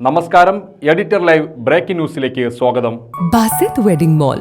നമസ്കാരം editor live breaking ന്യൂസിലേക്ക് സ്വാഗതം. Basith wedding mall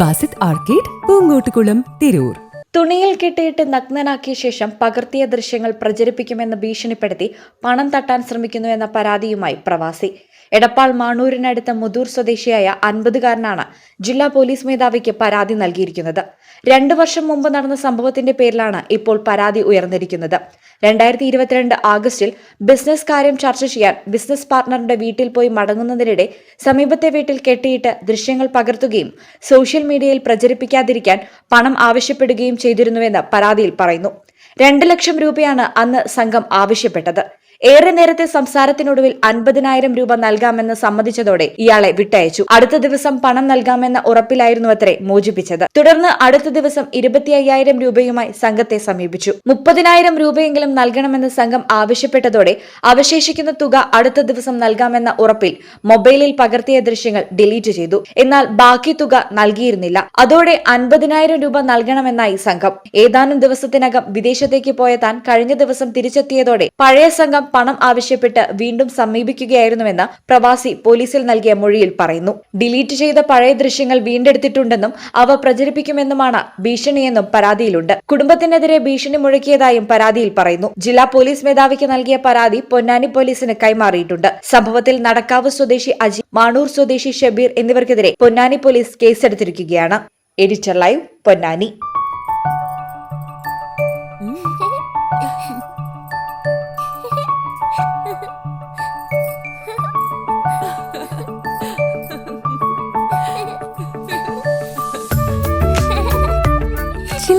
Basith arcade Poongottukulam Tirur. തുണിയിൽ കെട്ടിയിട്ട് നഗ്നനാക്കിയ ശേഷം പകർത്തിയ ദൃശ്യങ്ങൾ പ്രചരിപ്പിക്കുമെന്ന് ഭീഷണിപ്പെടുത്തി പണം തട്ടാൻ ശ്രമിക്കുന്നു എന്ന പരാതിയുമായി പ്രവാസി. എടപ്പാൾ മാണൂരിനടുത്ത മുതൂർ സ്വദേശിയായ അൻപതുകാരനാണ് ജില്ലാ പോലീസ് മേധാവിക്ക് പരാതി നൽകിയിരിക്കുന്നത്. രണ്ടു വർഷം മുമ്പ് നടന്ന സംഭവത്തിന്റെ പേരിലാണ് ഇപ്പോൾ പരാതി ഉയർന്നിരിക്കുന്നത്. രണ്ടായിരത്തി ഇരുപത്തിരണ്ട് ആഗസ്റ്റിൽ ബിസിനസ് കാര്യം ചർച്ച ചെയ്യാൻ ബിസിനസ് പാർട്ണറുടെ വീട്ടിൽ പോയി മടങ്ങുന്നതിനിടെ സമീപത്തെ വീട്ടിൽ കെട്ടിയിട്ട് ദൃശ്യങ്ങൾ പകർത്തുകയും സോഷ്യൽ മീഡിയയിൽ പ്രചരിപ്പിക്കാതിരിക്കാൻ പണം ആവശ്യപ്പെടുകയും ചെയ്തിരുന്നുവെന്ന് പരാതിയിൽ പറയുന്നു. രണ്ട് ലക്ഷം രൂപയാണ് അന്ന് സംഘം ആവശ്യപ്പെട്ടത്. ഏറെ നേരത്തെ സംസാരത്തിനൊടുവിൽ അൻപതിനായിരം രൂപ നൽകാമെന്ന് സമ്മതിച്ചതോടെ ഇയാളെ വിട്ടയച്ചു. അടുത്ത ദിവസം പണം നൽകാമെന്ന ഉറപ്പിലായിരുന്നു അത്രേ മോചിപ്പിച്ചത്. തുടർന്ന് അടുത്ത ദിവസം ഇരുപത്തി അയ്യായിരം രൂപയുമായി സംഘത്തെ സമീപിച്ചു. മുപ്പതിനായിരം രൂപയെങ്കിലും നൽകണമെന്ന് സംഘം ആവശ്യപ്പെട്ടതോടെ അവശേഷിക്കുന്ന തുക അടുത്ത ദിവസം നൽകാമെന്ന ഉറപ്പിൽ മൊബൈലിൽ പകർത്തിയ ദൃശ്യങ്ങൾ ഡിലീറ്റ് ചെയ്തു. എന്നാൽ ബാക്കി തുക നൽകിയിരുന്നില്ല. അതോടെ അൻപതിനായിരം രൂപ നൽകണമെന്നായി സംഘം. ഏതാനും ദിവസത്തിനകം വിദേശത്തേക്ക് പോയ താൻ കഴിഞ്ഞ ദിവസം തിരിച്ചെത്തിയതോടെ പഴയ സംഘം പണം ആവശ്യപ്പെട്ട് വീണ്ടും സമീപിക്കുകയായിരുന്നുവെന്ന് പ്രവാസി പോലീസിൽ നൽകിയ മൊഴിയിൽ പറയുന്നു. ഡിലീറ്റ് ചെയ്ത പഴയ ദൃശ്യങ്ങൾ വീണ്ടെടുത്തിട്ടുണ്ടെന്നും അവ പ്രചരിപ്പിക്കുമെന്നുമാണ് ഭീഷണിയെന്നും പരാതിയിലുണ്ട്. കുടുംബത്തിനെതിരെ ഭീഷണി മുഴക്കിയതായും പരാതിയിൽ പറയുന്നു. ജില്ലാ പോലീസ് മേധാവിക്ക് നൽകിയ പരാതി പൊന്നാനി പോലീസിന് കൈമാറിയിട്ടുണ്ട്. സംഭവത്തിൽ നടക്കാവ് സ്വദേശി അജി മാണൂർ സ്വദേശി ഷബീർ എന്നിവർക്കെതിരെ Ponnani police കേസെടുത്തിരിക്കുകയാണ്. Editor live Ponnani.